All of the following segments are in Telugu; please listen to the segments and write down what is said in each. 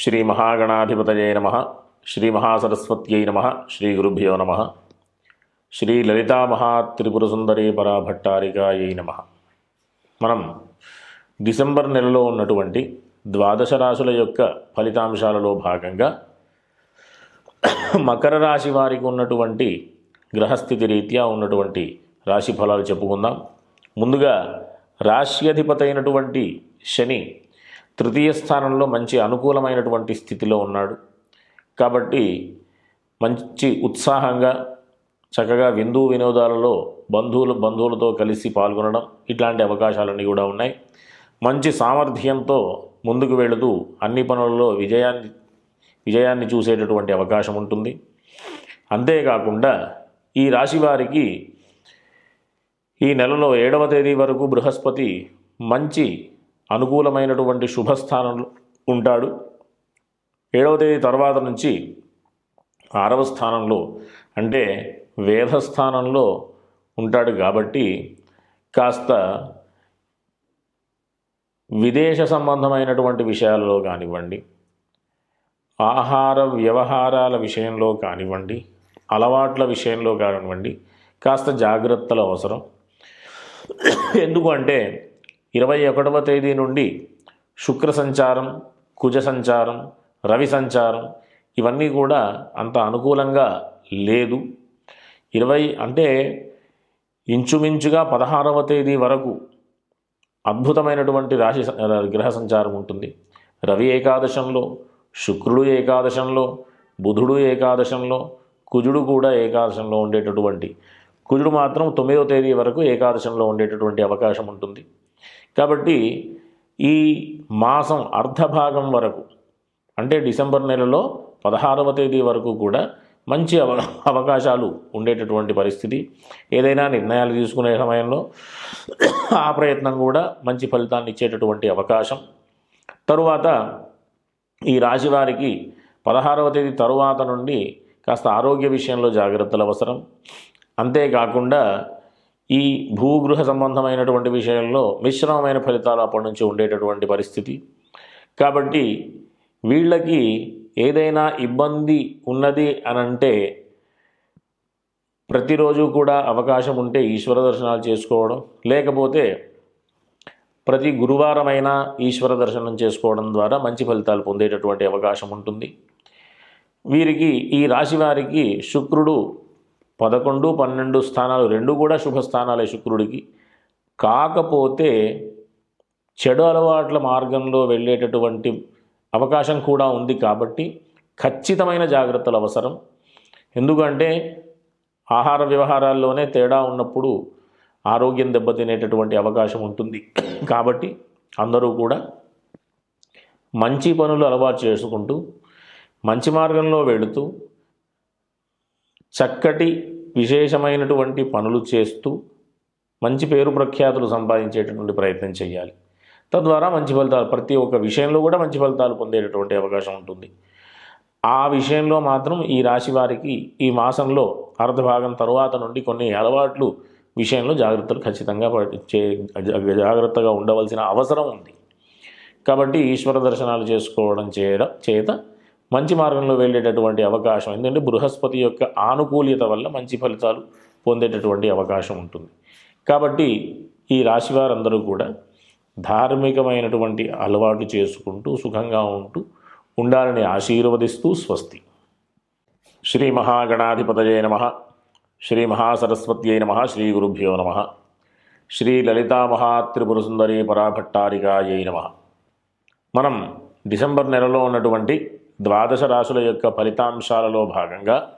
శ్రీ మహాగణాధిపతయే నమ శ్రీ మహాసరస్వత్యై నమ శ్రీ గురుభ్యో నమ శ్రీ లలితా మహాత్రిపురసుందరీ పరాభట్టారికాయై నమ. మనం డిసెంబర్ నెలలో ఉన్నటువంటి ద్వాదశ రాశుల యొక్క ఫలితాంశాలలో భాగంగా మకర రాశి వారికి ఉన్నటువంటి గ్రహస్థితి రీత్యా ఉన్నటువంటి రాశి ఫలాలు చెప్పుకుందాం. ముందుగా రాశ్యధిపతి అయినటువంటి శని తృతీయ స్థానంలో మంచి అనుకూలమైనటువంటి స్థితిలో ఉన్నాడు. కాబట్టి మంచి ఉత్సాహంగా చక్కగా విందు వినోదాలలో బంధువులు బంధువులతో కలిసి పాల్గొనడం ఇట్లాంటి అవకాశాలన్నీ కూడా ఉన్నాయి. మంచి సామర్థ్యంతో ముందుకు వెళుతూ అన్ని పనులలో విజయాన్ని విజయాన్ని చూసేటటువంటి అవకాశం ఉంటుంది. అంతేకాకుండా ఈ రాశి వారికి ఈ నెలలో ఏడవ తేదీ వరకు బృహస్పతి మంచి అనుకూలమైనటువంటి శుభస్థానంలో ఉంటాడు. ఏడవ తేదీ తర్వాత నుంచి ఆరవ స్థానంలో అంటే వేధస్థానంలో ఉంటాడు కాబట్టి కాస్త విదేశ సంబంధమైనటువంటి విషయాలలో కానివ్వండి ఆహార వ్యవహారాల విషయంలో కానివ్వండి అలవాట్ల విషయంలో కానివ్వండి కాస్త జాగ్రత్తలు అవసరం. ఎందుకు అంటే ఇరవై ఒకటవ తేదీ నుండి శుక్ర సంచారం కుజ సంచారం రవి సంచారం ఇవన్నీ కూడా అంత అనుకూలంగా లేదు. ఇరవై అంటే ఇంచుమించుగా పదహారవ తేదీ వరకు అద్భుతమైనటువంటి రాశి స- గ్రహ సంచారం ఉంటుంది. రవి ఏకాదశంలో శుక్రుడు ఏకాదశంలో బుధుడు ఏకాదశంలో కుజుడు కూడా ఏకాదశంలో ఉండేటటువంటి కుజుడు మాత్రం తొమ్మిదవ తేదీ వరకు ఏకాదశంలో ఉండేటటువంటి అవకాశం ఉంటుంది. కాబట్టి ఈ మాసం అర్ధభాగం వరకు అంటే డిసెంబర్ నెలలో పదహారవ తేదీ వరకు కూడా మంచి అవ అవకాశాలు ఉండేటటువంటి పరిస్థితి. ఏదైనా నిర్ణయాలు తీసుకునే సమయంలో ఆ ప్రయత్నం కూడా మంచి ఫలితాన్ని ఇచ్చేటటువంటి అవకాశం. తరువాత ఈ రాశి వారికి పదహారవ తేదీ తరువాత నుండి కాస్త ఆరోగ్య విషయంలో జాగ్రత్తలు అవసరం. అంతేకాకుండా ఈ భూగృహ సంబంధమైనటువంటి విషయంలో మిశ్రమమైన ఫలితాలు అప్పటి నుంచి ఉండేటటువంటి పరిస్థితి. కాబట్టి వీళ్ళకి ఏదైనా ఇబ్బంది ఉన్నది అని అంటే ప్రతిరోజు కూడా అవకాశం ఉంటే ఈశ్వర దర్శనాలు చేసుకోవడం లేకపోతే ప్రతి గురువారమైనా ఈశ్వర దర్శనం చేసుకోవడం ద్వారా మంచి ఫలితాలు పొందేటటువంటి అవకాశం ఉంటుంది. వీరికి ఈ రాశి వారికి శుక్రుడు పదకొండు పన్నెండు స్థానాలు రెండు కూడా శుభస్థానాలే శుక్రుడికి. కాకపోతే చెడు అలవాట్ల మార్గంలో వెళ్ళేటటువంటి అవకాశం కూడా ఉంది కాబట్టి ఖచ్చితమైన జాగ్రత్తలు అవసరం. ఎందుకంటే ఆహార వ్యవహారాల్లోనే తేడా ఉన్నప్పుడు ఆరోగ్యం దెబ్బతినేటటువంటి అవకాశం ఉంటుంది. కాబట్టి అందరూ కూడా మంచి పనులు అలవాటు చేసుకుంటూ మంచి మార్గంలో వెళుతూ చక్కటి విశేషమైనటువంటి పనులు చేస్తూ మంచి పేరు ప్రఖ్యాతులు సంపాదించేటటువంటి ప్రయత్నం చేయాలి. తద్వారా మంచి ఫలితాలు ప్రతి ఒక్క విషయంలో కూడా మంచి ఫలితాలు పొందేటటువంటి అవకాశం ఉంటుంది. ఆ విషయంలో మాత్రం ఈ రాశి వారికి ఈ మాసంలో అర్ధభాగం తరువాత నుండి కొన్ని అలవాట్లు విషయంలో జాగ్రత్తలు ఖచ్చితంగా చే జాగ్రత్తగా ఉండవలసిన అవసరం ఉంది. కాబట్టి ఈశ్వర దర్శనాలు చేసుకోవడం చేయడం చేత మంచి మార్గంలో వెళ్ళేటటువంటి అవకాశం. ఎందుకంటే బృహస్పతి యొక్క ఆనుకూల్యత వల్ల మంచి ఫలితాలు పొందేటటువంటి అవకాశం ఉంటుంది. కాబట్టి ఈ రాశి వారందరూ కూడా ధార్మికమైనటువంటి అలవాట్లు చేసుకుంటూ సుఖంగా ఉంటూ ఉండాలని ఆశీర్వదిస్తూ స్వస్తి. శ్రీ మహాగణాధిపతయే నమ. శ్రీ మహాసరస్వత్యై నమ. శ్రీ గురుభ్యో నమ. శ్రీ లలితా మహాత్రిపురసుందరీ పరాభట్టారికాయై నమ. మనం డిసెంబర్ నెలలో ఉన్నటువంటి ద్వాదశ రాశుల యొక్క ఫలితాంశాలలో భాగంగా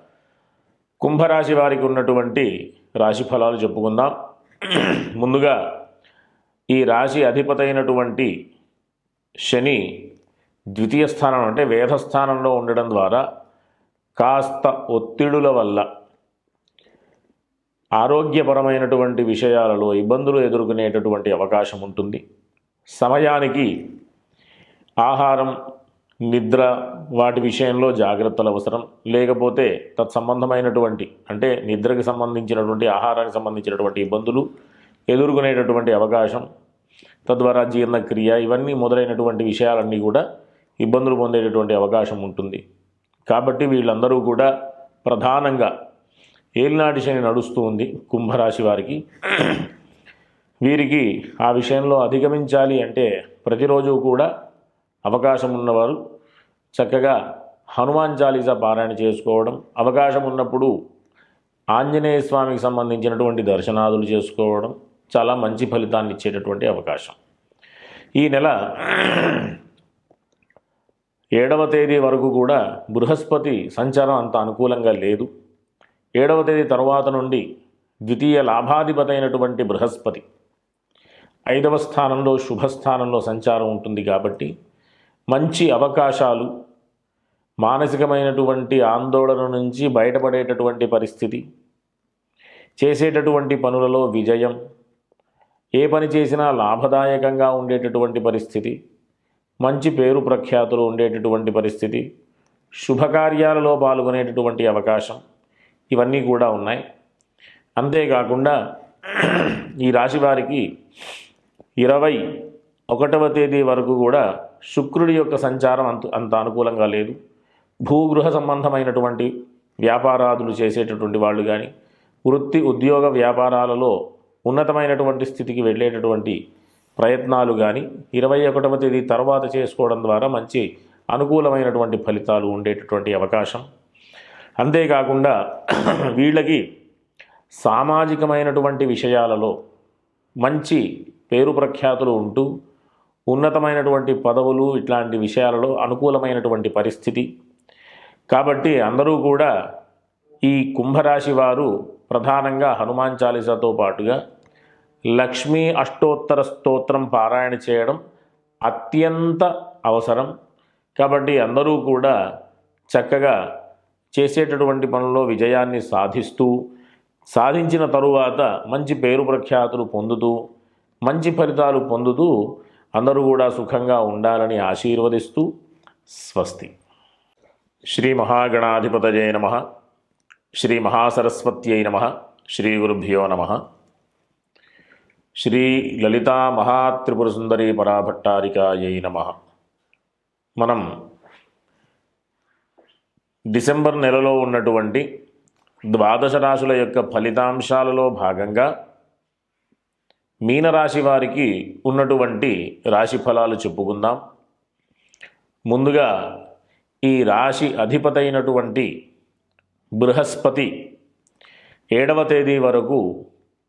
కుంభరాశి వారికి ఉన్నటువంటి రాశి ఫలాలు చెప్పుకుందాం. ముందుగా ఈ రాశి అధిపతి అయినటువంటి శని ద్వితీయ స్థానం అంటే వేధస్థానంలో ఉండడం ద్వారా కాస్త ఒత్తిడుల వల్ల ఆరోగ్యపరమైనటువంటి విషయాలలో ఇబ్బందులు ఎదుర్కొనేటటువంటి అవకాశం ఉంటుంది. సమయానికి ఆహారం నిద్ర వాటి విషయంలో జాగ్రత్తలు అవసరం. లేకపోతే తత్సంబంధమైనటువంటి అంటే నిద్రకి సంబంధించినటువంటి ఆహారానికి సంబంధించినటువంటి ఇబ్బందులు ఎదుర్కొనేటటువంటి అవకాశం తద్వారా జీర్ణక్రియ ఇవన్నీ మొదలైనటువంటి విషయాలన్నీ కూడా ఇబ్బందులు పొందేటటువంటి అవకాశం ఉంటుంది. కాబట్టి వీళ్ళందరూ కూడా ప్రధానంగా ఏలినాటి శని నడుస్తూ ఉంది కుంభరాశి వారికి. వీరికి ఆ విషయంలో అధిగమించాలి అంటే ప్రతిరోజు కూడా అవకాశం ఉన్నవారు చక్కగా హనుమాన్ చాలీసా పారాయణ చేసుకోవడం అవకాశం ఉన్నప్పుడు ఆంజనేయ స్వామికి సంబంధించినటువంటి దర్శనాదులు చేసుకోవడం చాలా మంచి ఫలితాన్ని ఇచ్చేటటువంటి అవకాశం. ఈ నెల ఏడవ తేదీ వరకు కూడా బృహస్పతి సంచారం అంత అనుకూలంగా లేదు. ఏడవ తేదీ తర్వాత నుండి ద్వితీయ లాభాధిపతి అయినటువంటి బృహస్పతి. ఐదవ స్థానంలో శుభస్థానంలో సంచారం ఉంటుంది కాబట్టి మంచి అవకాశాలు మానసికమైనటువంటి ఆందోళన నుంచి బయటపడేటటువంటి పరిస్థితి చేసేటటువంటి పనులలో విజయం ఏ పని చేసినా లాభదాయకంగా ఉండేటటువంటి పరిస్థితి మంచి పేరు ప్రఖ్యాతులు ఉండేటటువంటి పరిస్థితి శుభకార్యాలలో పాల్గొనేటటువంటి అవకాశం ఇవన్నీ కూడా ఉన్నాయి. అంతేకాకుండా ఈ రాశి వారికి ఇరవై ఒకటవ తేదీ వరకు కూడా శుక్రుడి యొక్క సంచారం అంత అంత అనుకూలంగా లేదు. భూగృహ సంబంధమైనటువంటి వ్యాపారాదులు చేసేటటువంటి వాళ్ళు కానీ వృత్తి ఉద్యోగ వ్యాపారాలలో ఉన్నతమైనటువంటి స్థితికి వెళ్ళేటటువంటి ప్రయత్నాలు కానీ ఇరవై ఒకటవ తేదీ తర్వాత చేసుకోవడం ద్వారా మంచి అనుకూలమైనటువంటి ఫలితాలు ఉండేటటువంటి అవకాశం. అంతేకాకుండా వీళ్ళకి సామాజికమైనటువంటి విషయాలలో మంచి పేరు ప్రఖ్యాతులు ఉంటూ ఉన్నతమైనటువంటి పదవులు ఇట్లాంటి విషయాలలో అనుకూలమైనటువంటి పరిస్థితి. కాబట్టి అందరూ కూడా ఈ కుంభరాశి వారు ప్రధానంగా హనుమాన్ చాలీసాతో పాటుగా లక్ష్మీ అష్టోత్తర స్తోత్రం పారాయణ చేయడం అత్యంత అవసరం. కాబట్టి అందరూ కూడా చక్కగా చేసేటటువంటి పనుల్లో విజయాన్ని సాధిస్తూ సాధించిన తరువాత మంచి పేరు ప్రఖ్యాతులు పొందుతూ మంచి ఫలితాలు పొందుతూ అందరూ కూడా సుఖంగా ఉండాలని ఆశీర్వదిస్తూ స్వస్తి. శ్రీ మహాగణాధిపతజయ నమ. శ్రీ మహాసరస్వత్యై నమ. శ్రీ గురుభ్యో నమ. శ్రీ లలితా మహాత్రిపుర సుందరి పరాభట్టారికాయై నమ. మనం డిసెంబర్ నెలలో ఉన్నటువంటి ద్వాదశ రాశుల యొక్క ఫలితాంశాలలో భాగంగా మీనరాశి వారికి ఉన్నటువంటి రాశి ఫలాలు చెప్పుకుందాం. ముందుగా ఈ రాశి అధిపతైనటువంటి బృహస్పతి ఏడవ తేదీ వరకు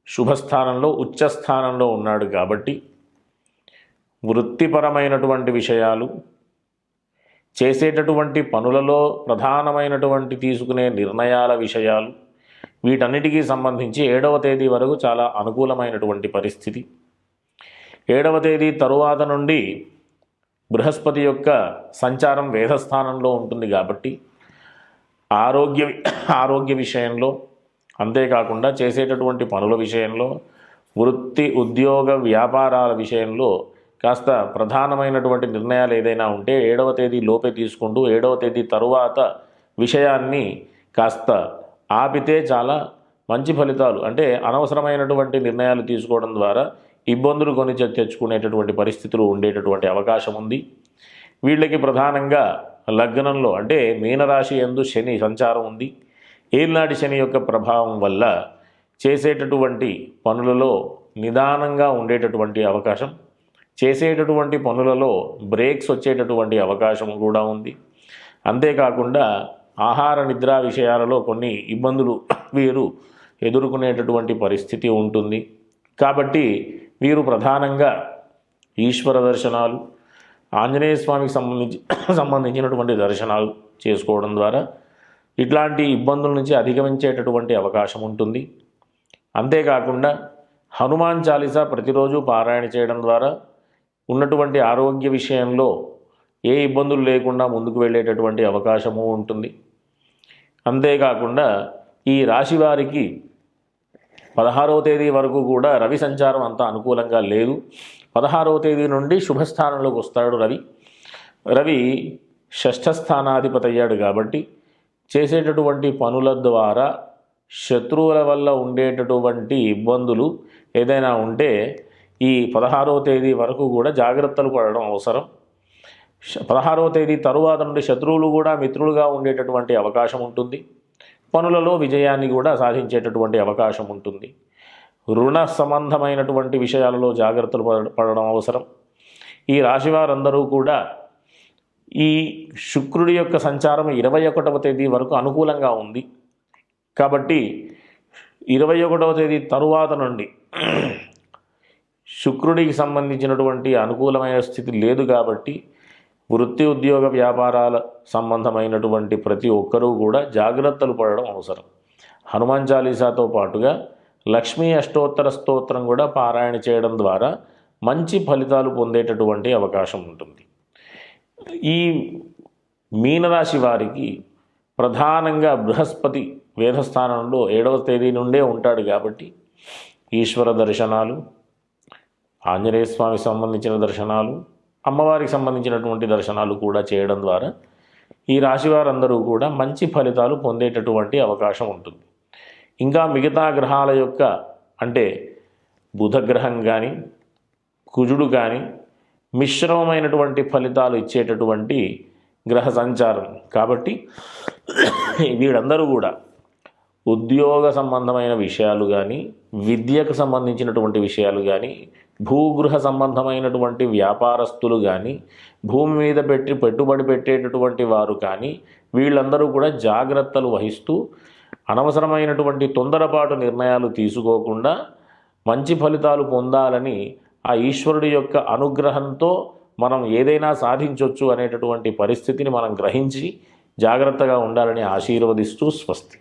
శుభస్థానంలో ఉచ్చస్థానంలో ఉన్నాడు కాబట్టి వృత్తిపరమైనటువంటి విషయాలు చేసేటటువంటి పనులలో ప్రధానమైనటువంటి తీసుకునే నిర్ణయాల విషయాలు వీటన్నిటికీ సంబంధించి ఏడవ తేదీ వరకు చాలా అనుకూలమైనటువంటి పరిస్థితి. ఏడవ తేదీ తరువాత నుండి బృహస్పతి యొక్క సంచారం వేధస్థానంలో ఉంటుంది కాబట్టి ఆరోగ్య ఆరోగ్య విషయంలో అంతేకాకుండా చేసేటటువంటి పనుల విషయంలో వృత్తి ఉద్యోగ వ్యాపారాల విషయంలో కాస్త ప్రధానమైనటువంటి నిర్ణయాలు ఏదైనా ఉంటే ఏడవ తేదీ లోపే తీసుకుంటూ ఏడవ తేదీ తరువాత విషయాన్ని కాస్త ఆపితే చాలా మంచి ఫలితాలు. అంటే అనవసరమైనటువంటి నిర్ణయాలు తీసుకోవడం ద్వారా ఇబ్బందులు కొని తెచ్చుకునేటటువంటి పరిస్థితులు ఉండేటటువంటి అవకాశం ఉంది. వీళ్ళకి ప్రధానంగా లగ్నంలో అంటే మీనరాశి ఎందు శని సంచారం ఉంది. ఏలినాటి శని యొక్క ప్రభావం వల్ల చేసేటటువంటి పనులలో నిదానంగా ఉండేటటువంటి అవకాశం. చేసేటటువంటి పనులలో బ్రేక్స్ వచ్చేటటువంటి అవకాశం కూడా ఉంది. అంతేకాకుండా ఆహార నిద్ర విషయాలలో కొన్ని ఇబ్బందులు వీరు ఎదుర్కొనేటటువంటి పరిస్థితి ఉంటుంది. కాబట్టి వీరు ప్రధానంగా ఈశ్వర దర్శనాలు ఆంజనేయ స్వామికి సంబంధించి సంబంధించినటువంటి దర్శనాలు చేసుకోవడం ద్వారా ఇట్లాంటి ఇబ్బందుల నుంచి అధిగమించేటటువంటి అవకాశం ఉంటుంది. అంతేకాకుండా హనుమాన్ చాలీసా ప్రతిరోజు పారాయణ చేయడం ద్వారా ఉన్నటువంటి ఆరోగ్య విషయంలో ఏ ఇబ్బందులు లేకుండా ముందుకు వెళ్ళేటటువంటి అవకాశము ఉంటుంది. అంతేకాకుండా ఈ రాశి వారికి పదహారవ తేదీ వరకు కూడా రవి సంచారం అంత అనుకూలంగా లేదు. పదహారవ తేదీ నుండి శుభస్థానంలోకి వస్తాడు రవి. రవి షష్ఠస్థానాధిపతి అయ్యాడు కాబట్టి చేసేటటువంటి పనుల ద్వారా శత్రువుల వల్ల ఉండేటటువంటి ఇబ్బందులు ఏదైనా ఉంటే ఈ పదహారవ తేదీ వరకు కూడా జాగ్రత్తలు పడడం అవసరం. పదహారవ తేదీ తరువాత నుండి శత్రువులు కూడా మిత్రులుగా ఉండేటటువంటి అవకాశం ఉంటుంది. పనులలో విజయాన్ని కూడా సాధించేటటువంటి అవకాశం ఉంటుంది. రుణ సంబంధమైనటువంటి విషయాలలో జాగ్రత్తలు పడ- పడడం అవసరం. ఈ రాశివారందరూ కూడా ఈ శుక్రుడి యొక్క సంచారం ఇరవై ఒకటవ తేదీ వరకు అనుకూలంగా ఉంది. కాబట్టి ఇరవై ఒకటవ తేదీ తరువాత నుండి శుక్రుడికి సంబంధించినటువంటి అనుకూలమైన స్థితి లేదు కాబట్టి వృత్తి ఉద్యోగ వ్యాపారాల సంబంధమైనటువంటి ప్రతి ఒక్కరూ కూడా జాగ్రత్తలు పడడం అవసరం. హనుమాన్ చాలీసాతో పాటుగా లక్ష్మీ అష్టోత్తర స్తోత్రం కూడా పారాయణ చేయడం ద్వారా మంచి ఫలితాలు పొందేటటువంటి అవకాశం ఉంటుంది. ఈ మీనరాశి వారికి ప్రధానంగా బృహస్పతి వేదస్థానంలో ఏడవ తేదీ నుండే ఉంటాడు కాబట్టి ఈశ్వర దర్శనాలు ఆంజనేయ స్వామికి సంబంధించిన దర్శనాలు అమ్మవారికి సంబంధించినటువంటి దర్శనాలు కూడా చేయడం ద్వారా ఈ రాశి వారందరూ కూడా మంచి ఫలితాలు పొందేటటువంటి అవకాశం ఉంటుంది. ఇంకా మిగతా గ్రహాల యొక్క అంటే బుధ గ్రహం కానీ కుజుడు కానీ మిశ్రమమైనటువంటి ఫలితాలు ఇచ్చేటటువంటి గ్రహ సంచారం. కాబట్టి వీళ్ళందరూ కూడా ఉద్యోగ సంబంధమైన విషయాలు కానీ విద్యకు సంబంధించినటువంటి విషయాలు కానీ భూగృహ సంబంధమైనటువంటి వ్యాపారస్తులు కానీ భూమి మీద పెట్టి పెట్టుబడి పెట్టేటటువంటి వారు కానీ వీళ్ళందరూ కూడా జాగ్రత్తలు వహిస్తూ అనవసరమైనటువంటి తొందరపాటు నిర్ణయాలు తీసుకోకుండా మంచి ఫలితాలు పొందాలని ఆ ఈశ్వరుడి యొక్క అనుగ్రహంతో మనం ఏదైనా సాధించవచ్చు అనేటటువంటి పరిస్థితిని మనం గ్రహించి జాగ్రత్తగా ఉండాలని ఆశీర్వదిస్తూ స్వస్తి.